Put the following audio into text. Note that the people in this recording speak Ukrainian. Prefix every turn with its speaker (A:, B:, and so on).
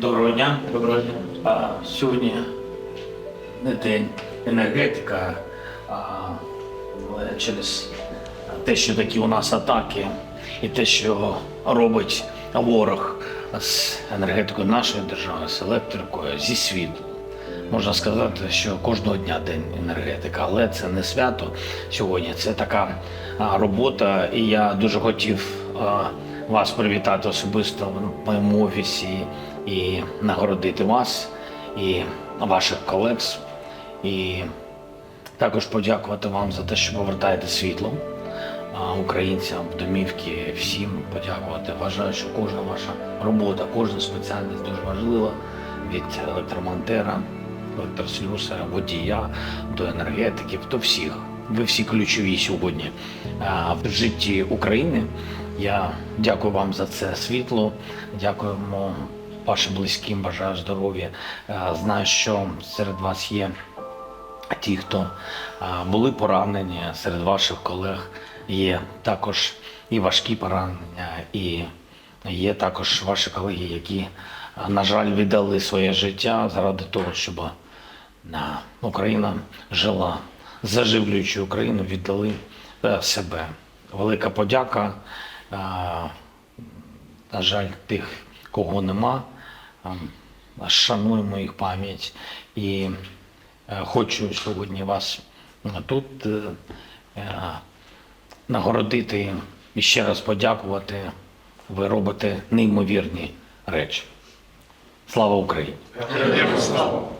A: Доброго дня. Доброго дня. А, сьогодні не день енергетика, а, через те, що такі у нас атаки, і те, що робить ворог з енергетикою нашої держави, з електрикою, зі світу. Можна сказати, що кожного дня день енергетика, але це не свято сьогодні. Це така робота, і я дуже хотів вас привітати особисто в моєму офісі і нагородити вас і ваших колег. І також подякувати вам за те, що повертаєте світло українцям, в домівки, всім подякувати. Вважаю, що кожна ваша робота, кожна спеціальність дуже важлива від електромонтера, електрослюсара, водія до енергетиків, до всіх. Ви всі ключові сьогодні в житті України. Я дякую вам за це світло. Дякуємо вашим близьким, бажаю здоров'я. Е, Знаю, що серед вас є ті, хто були поранені серед ваших колег, є також і важкі поранення, і є також ваші колеги, які, на жаль, віддали своє життя заради того, щоб Україна жила, заживлюючи Україну, віддали е, себе. Велика подяка. На жаль, тих, кого нема. Ем, Шануємо їх пам'ять. І е, хочу сьогодні вас тут е, е, нагородити і ще раз подякувати. Ви робите неймовірні речі. Слава Україні!
B: Слава!